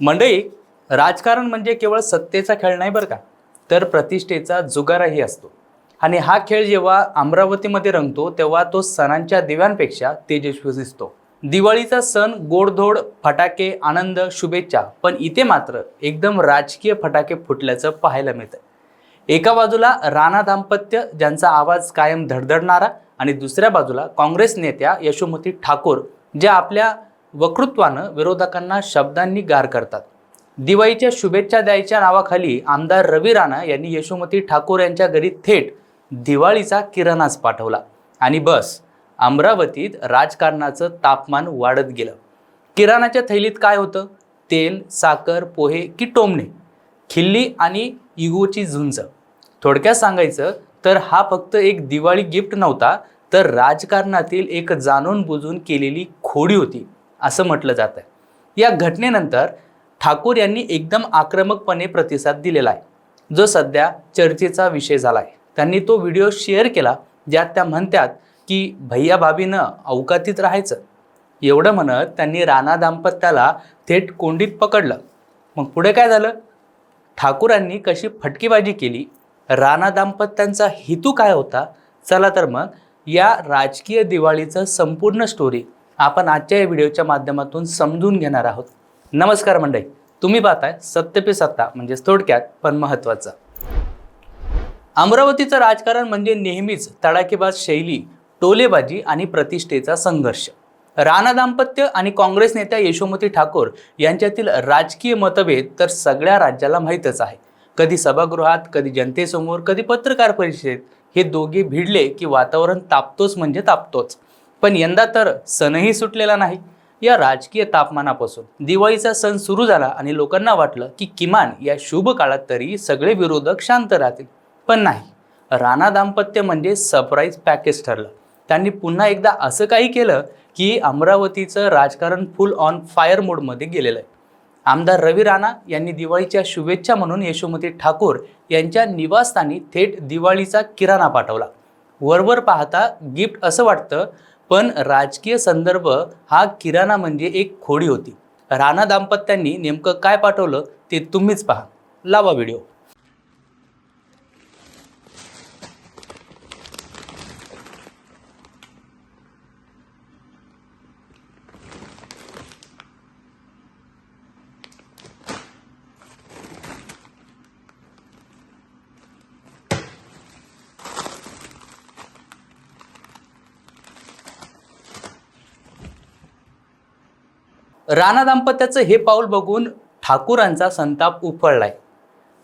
मंडळी राजकारण म्हणजे केवळ सत्तेचा खेळ नाही बरं का? तर प्रतिष्ठेचा जुगाराही असतो. आणि हा खेळ जेव्हा अमरावतीमध्ये रंगतो तेव्हा तो सणांच्या दिव्यांपेक्षा तेजस्वी दिसतो. दिवाळीचा सण गोडधोड फटाके आनंद शुभेच्छा पण इथे मात्र एकदम राजकीय फटाके फुटल्याचं पाहायला मिळतं एका बाजूला राणा दाम्पत्य ज्यांचा आवाज कायम धडधडणारा आणि दुसऱ्या बाजूला काँग्रेस नेत्या यशोमती ठाकूर ज्या आपल्या वक्तृत्वानं विरोधकांना शब्दांनी गार करतात. दिवाळीच्या शुभेच्छा द्यायच्या नावाखाली आमदार रवी राणा यांनी यशोमती ठाकूर यांच्या घरी थेट दिवाळीचा किराणाच पाठवला. आणि बस अमरावतीत राजकारणाचं तापमान वाढत गेलं. किराणाच्या थैलीत काय होतं? तेल साखर पोहे की टोमणे? खिल्ली आणि इगोची झुंज. थोडक्यात सांगायचं तर हा फक्त एक दिवाळी गिफ्ट नव्हता तर राजकारणातील एक जाणून बुजून केलेली खोडी होती. असं म्हटलं जातं या घटनेनंतर ठाकूर यांनी एकदम आक्रमकपणे प्रतिसाद दिलेला आहे. जो सध्या चर्चेचा विषय झाला आहे त्यांनी तो व्हिडिओ शेअर केला ज्यात त्या म्हणतात की भैया भाभीनं अवकातीत राहायचं. एवढं म्हणत त्यांनी राणा दाम्पत्याला थेट कोंडीत पकडलं. मग पुढे काय झालं? ठाकूरांनी कशी फटकेबाजी केली? राणा दाम्पत्यांचा हेतू काय होता? चला तर मग या राजकीय दिवाळीचं संपूर्ण स्टोरी आपण आजच्या या व्हिडिओच्या माध्यमातून समजून घेणार आहोत. नमस्कार मंडळी तुम्ही पाहताय सत्य पे सत्ता म्हणजेच थोडक्यात पण महत्त्वाचं. अमरावतीचं राजकारण म्हणजे नेहमीच तडाखेबाज शैली टोलेबाजी आणि प्रतिष्ठेचा संघर्ष. राणा दाम्पत्य आणि काँग्रेस नेत्या यशोमती ठाकूर यांच्यातील राजकीय मतभेद तर सगळ्या राज्याला माहीतच आहे. कधी सभागृहात कधी जनतेसमोर कधी पत्रकार परिषदेत हे दोघे भिडले की वातावरण तापतोच म्हणजे तापतोच. पण यंदा तर सणही सुटलेला नाही. या राजकीय तापमानापासून दिवाळीचा सण सुरू झाला आणि लोकांना वाटलं की किमान या शुभ काळात तरी सगळे विरोधक शांत राहतील. पण नाही. राणा दाम्पत्य म्हणजे सरप्राईज पॅकेज ठरलं. त्यांनी पुन्हा एकदा असं काही केलं की अमरावतीचं राजकारण फुल ऑन फायर मोडमध्ये गेलेलं आहे. आमदार रवी राणा यांनी दिवाळीच्या शुभेच्छा म्हणून यशोमती ठाकूर यांच्या निवासस्थानी थेट दिवाळीचा किराणा पाठवला. वरवर पाहता गिफ्ट असं वाटतं पण राजकीय संदर्भ हा किराणा म्हणजे एक खोडी होती. राणा दाम्पत्यांनी नेमकं काय पाठवलं ते तुम्हीच पहा. लावा व्हिडिओ. राणा दाम्पत्याचं हे पाऊल बघून ठाकूरांचा संताप उफळलाय.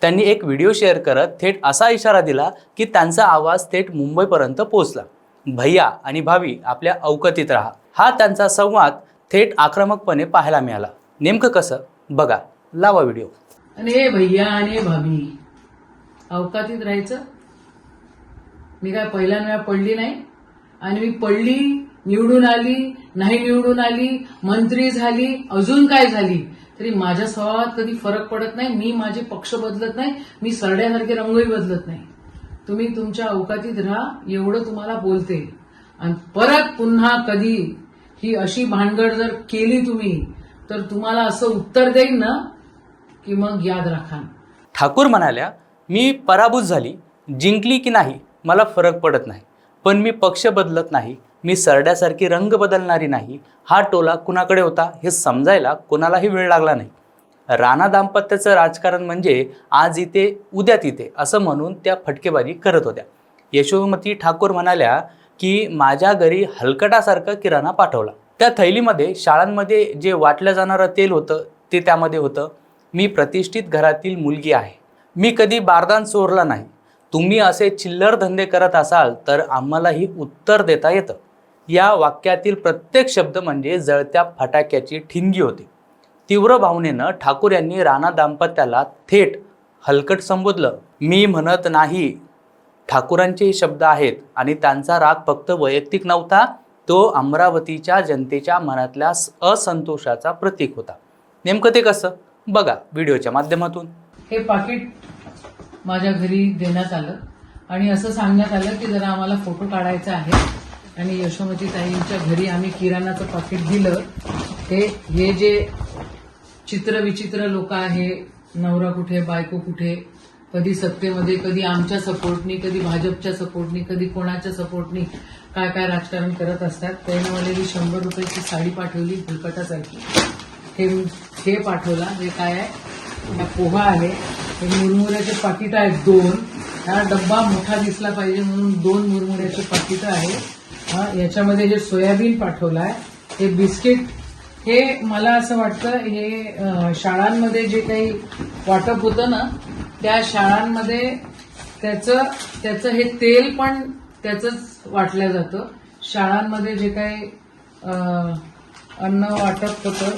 त्यांनी एक व्हिडिओ शेअर करत थेट असा इशारा दिला की त्यांचा आवाज थेट मुंबईपर्यंत पोहोचला. भैया आणि भावी आपल्या अवकतीत राहा. हा त्यांचा संवाद थेट आक्रमकपणे पाहायला मिळाला. नेमकं कसं? बघा. लावा व्हिडिओ. अरे भैया आणि भाभी अवकातीत राहायचं? मी काय पहिल्यांदा पडली नाही? आणि मी पडली निवडून आली नाही निवडून आली मंत्री झाली अजून काय झाली? तरी माझ्या स्वभावात कधी फरक पडत नाही मी माझे पक्ष बदलत नाही मी सरड्यासारखे रंगही बदलत नाही. तुम्ही तुमच्या अवकातीत राहा एवढं तुम्हाला बोलते. आणि परत पुन्हा कधी ही अशी भानगड जर केली तुम्ही तर तुम्हाला असं उत्तर देईन ना की मग याद राखा. ठाकूर म्हणाल्या मी पराभूत झाली जिंकली की नाही मला फरक पडत नाही पण मी पक्ष बदलत नाही मी सरड्यासारखी रंग बदलणारी नाही. हा टोला कुणाकडे होता हे समजायला कोणालाही वेळ लागला नाही. राणा दाम्पत्याचं राजकारण म्हणजे आज इथे उद्या तिथे असं म्हणून त्या फटकेबाजी करत होत्या. यशोमती ठाकूर म्हणाल्या की माझ्या घरी हलकटासारखा किराणा पाठवला. त्या थैलीमध्ये शाळांमध्ये जे वाटलं जाणारं तेल होतं ते त्यामध्ये होतं. मी प्रतिष्ठित घरातील मुलगी आहे. मी कधी बारदान चोरला नाही. तुम्ही असे चिल्लर धंदे करत असाल तर आम्हालाही उत्तर देता येतं. या वाक्यातील प्रत्येक शब्द म्हणजे जळत्या फटाक्याची ठिणगी होती. तीव्र भावनेनं ठाकूर यांनी राणा दाम्पत्याला थेट हलकट संबोधलं. मी म्हणत नाही. ठाकूरांचे शब्द आहेत आणि त्यांचा राग फक्त वैयक्तिक नव्हता तो अमरावतीच्या जनतेच्या मनातल्या असंतोषाचा प्रतीक होता. नेमकं ते कसं? बघा व्हिडिओच्या माध्यमातून. हे पाकिट माझ्या घरी देण्यात आलं आणि असं सांगण्यात आलं की जरा आम्हाला फोटो काढायचा आहे. आणि यशोमती ताईंच्या घरी आम्ही किराणाचं पाकिट दिलं. हे हे जे चित्रविचित्र लोक आहे नवरा कुठे बायको कुठे कधी सत्तेमध्ये कधी आमच्या सपोर्टनी कधी भाजपच्या सपोर्टनी कधी कोणाच्या सपोर्टनी काय काय राजकारण करत असतात त्याने मला ही शंभर रुपयाची साडी पाठवली भुलकटासारखी हे हे पाठवला हे काय आहे? हा पोहा आहे. हे मुरमुऱ्याचे पाकिटं आहेत दोन. हा डब्बा मोठा दिसला पाहिजे म्हणून दोन मुरमुऱ्याचे पाकिटं आहे हा याच्यामध्ये जे सोयाबीन पाठवलं आहे हे बिस्किट हे मला असं वाटतं हे शाळांमध्ये जे काही वाटप होतं ना त्या शाळांमध्ये त्याचं त्याचं हे तेल पण त्याचंच वाटलं जातं. शाळांमध्ये जे काही अन्न वाटप होतं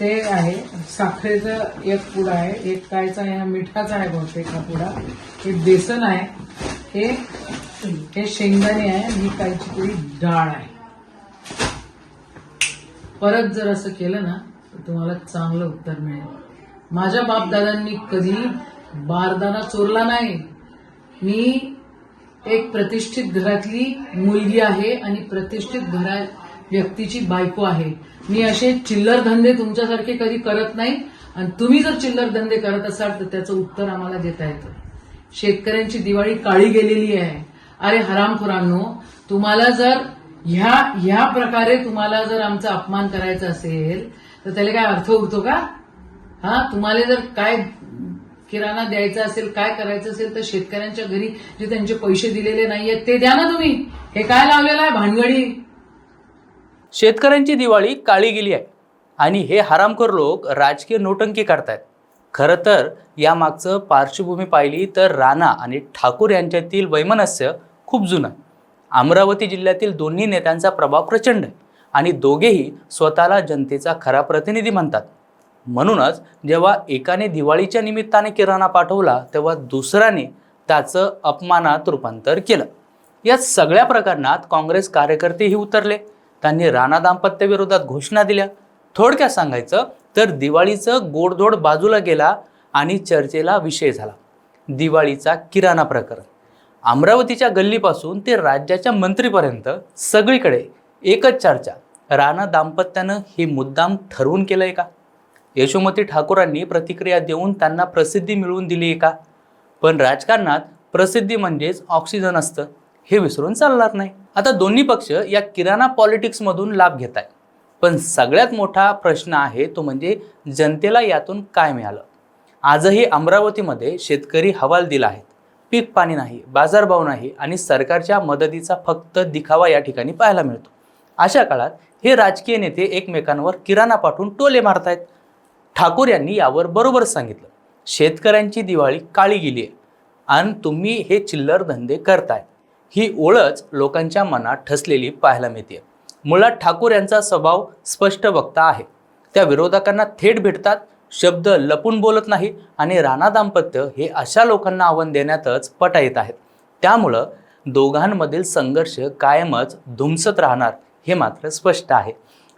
ते आहे. साखरेचं एक पुडा आहे एक कायचा आहे हा मिठाचा आहे बहुतेक हा पुडा. हे बेसन आहे. हे हे शेंगदाणे आहे आणि ही कायची तरी डाळ आहे. परत जर असं केलं ना तर तुम्हाला चांगलं उत्तर मिळेल. माझ्या बापदादांनी कधी बारदाना चोरला नाही. मी एक प्रतिष्ठित घरातली मुलगी आहे आणि प्रतिष्ठित घरा व्यक्तीची बायको आहे. मी असे चिल्लर धंदे तुमच्यासारखे कधी करत नाही आणि तुम्ही जर चिल्लर धंदे करत असाल तर त्याचं उत्तर आम्हाला देता येतं. शेतकऱ्यांची दिवाळी काळी गेलेली आहे. अरे हरामखोरांनो तुम्हाला जर ह्या ह्या प्रकारे तुम्हाला जर आमचा अपमान करायचा असेल तर त्याला काय अर्थ उरतो का? हा तुम्हाला जर काय किराणा द्यायचा असेल काय करायचं असेल तर शेतकऱ्यांच्या घरी जे त्यांचे पैसे दिलेले नाहीयेत ते द्या ना तुम्ही. हे काय लावलेलं आहे? भानगडी. शेतकऱ्यांची दिवाळी काळी गेली आहे. आणि हे हरामखोर लोक राजकीय नोटंकी करतायत. खरं तर यामागचं पार्श्वभूमी पाहिली तर राणा आणि ठाकूर यांच्यातील वैमनस्य खूप जुनं आहे. अमरावती जिल्ह्यातील दोन्ही नेत्यांचा प्रभाव प्रचंड आहे आणि दोघेही स्वतःला जनतेचा खरा प्रतिनिधी म्हणतात. म्हणूनच जेव्हा एकाने दिवाळीच्या निमित्ताने किराणा पाठवला तेव्हा दुसऱ्याने त्याचं अपमानात रूपांतर केलं. या सगळ्या प्रकरणात काँग्रेस कार्यकर्तेही उतरले. त्यांनी राणा दाम्पत्याविरोधात घोषणा दिल्या. थोडक्यात सांगायचं तर दिवाळीचं गोडधोड बाजूला गेला आणि चर्चेला विषय झाला. दिवाळीचा किराणा प्रकरण. अमरावतीच्या गल्लीपासून ते राज्याच्या मंत्रीपर्यंत सगळीकडे एकच चर्चा. राणा दाम्पत्यानं हे मुद्दाम ठरवून केलं आहे का? यशोमती ठाकूरांनी प्रतिक्रिया देऊन त्यांना प्रसिद्धी मिळवून दिली आहे का? पण राजकारणात प्रसिद्धी म्हणजेच ऑक्सिजन असतं हे विसरून चालणार नाही. आता दोन्ही पक्ष या किराणा पॉलिटिक्समधून लाभ घेत आहेत पण सगळ्यात मोठा प्रश्न आहे तो म्हणजे जनतेला यातून काय मिळालं? आजही अमरावतीमध्ये शेतकरी हवाल दिला आहेत. पीक पाणी नाही बाजारभाव नाही आणि सरकारच्या मदतीचा फक्त दिखावा या ठिकाणी पाहायला मिळतो. अशा काळात हे राजकीय नेते एकमेकांवर किराणा पाठवून टोले मारतायत. ठाकूर यांनी यावर बरोबर सांगितलं. शेतकऱ्यांची दिवाळी काळी गेली आहे आणि तुम्ही हे चिल्लर धंदे करताय. ही ओळच लोकांच्या मनात ठसलेली पाहायला मिळते मुळात ठाकूर यांचा स्वभाव स्पष्ट वक्ता आहे. त्या विरोधकांना थेट भेटतात शब्द लपून बोलत नाही आणि राणा दाम्पत्य हे अशा लोकांना आव्हान देण्यातच पटा येत आहेत. त्यामुळं दोघांमधील संघर्ष कायमच धुमसत राहणार हे मात्र स्पष्ट आहे.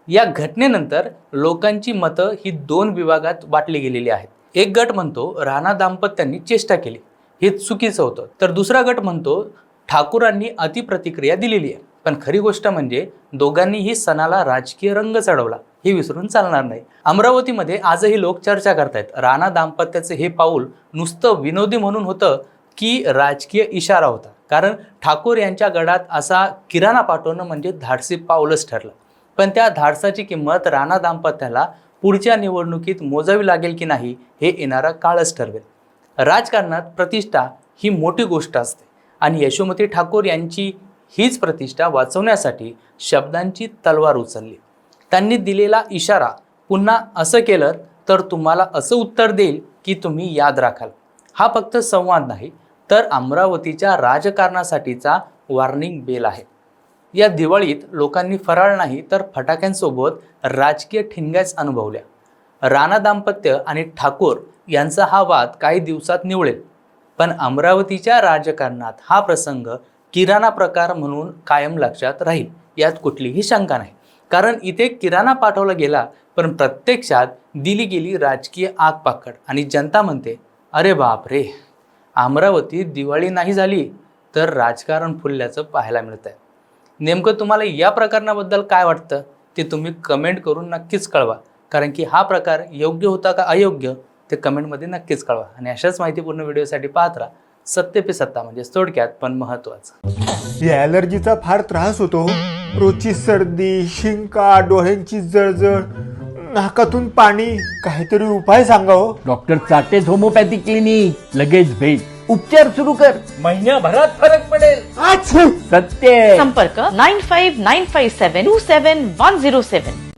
या घटनेनंतर लोकांची मतं ही दोन विभागात वाटली गेलेली आहेत. एक गट म्हणतो राणा दाम्पत्यांनी चेष्टा केली. हे चुकीचं होतं. तर दुसरा गट म्हणतो ठाकूरांनी अतिप्रतिक्रिया दिलेली आहे. पण खरी गोष्ट म्हणजे दोघांनीही सणाला राजकीय रंग चढवला हे विसरून चालणार नाही. अमरावतीमध्ये आजही लोक चर्चा करतायत. राणा दाम्पत्याचे हे पाऊल नुसतं विनोदी म्हणून होतं की राजकीय इशारा होता. कारण ठाकूर यांच्या गडात असा किराणा पाठवणं म्हणजे धाडसी पाऊलच ठरलं. पण त्या धाडसाची किंमत राणा दाम्पत्याला पुढच्या निवडणुकीत मोजावी लागेल की नाही हे येणारा काळच ठरवेल. राजकारणात प्रतिष्ठा ही मोठी गोष्ट असते. आणि यशोमती ठाकूर यांची हीच प्रतिष्ठा वाचवण्यासाठी शब्दांची तलवार उचलली. त्यांनी दिलेला इशारा पुन्हा असं केलं तर तुम्हाला असं उत्तर देईल की तुम्ही याद राखाल. हा फक्त संवाद नाही तर अमरावतीच्या राजकारणासाठीचा वॉर्निंग बेल आहे. या दिवाळीत लोकांनी फराळ नाही तर फटाक्यांसोबत राजकीय ठिणग्याच अनुभवल्या. राणा दाम्पत्य आणि ठाकूर यांचा हा वाद काही दिवसात निवळेल. पण अमरावतीच्या राजकारणात हा प्रसंग किराणा प्रकार म्हणून कायम लक्षात राहील. यात कुठलीही शंका नाही. कारण इथे किराणा पाठवला गेला पण प्रत्यक्षात दिली गेली राजकीय आगपाकड आणि जनता म्हणते अरे बाप रे अमरावतीत दिवाळी नाही झाली तर राजकारण फुलल्याचं पाहायला मिळत आहे नेमकं तुम्हाला या प्रकरणाबद्दल काय वाटतं ते तुम्ही कमेंट करून नक्कीच कळवा. कारण की हा प्रकार योग्य होता का अयोग्य ते कमेंटमध्ये नक्कीच कळवा. आणि अशाच माहितीपूर्ण व्हिडिओसाठी पाहत राहा. सत्य पे सत्ता म्हणजे थोडक्यात पण महत्वाचं या ॲलर्जीचा फार त्रास होतो रोजची सर्दी शिंका डोळ्यांची जळजळ नाकातून पाणी काहीतरी उपाय सांगा हो. डॉक्टर चाटेज होमोपॅथी क्लिनिक लगेच भेट. उपचार सुरू कर. महिन्याभरात फरक पडेल. आच्छू! सत्य. संपर्क nine five nine five seven two seven one zero seven.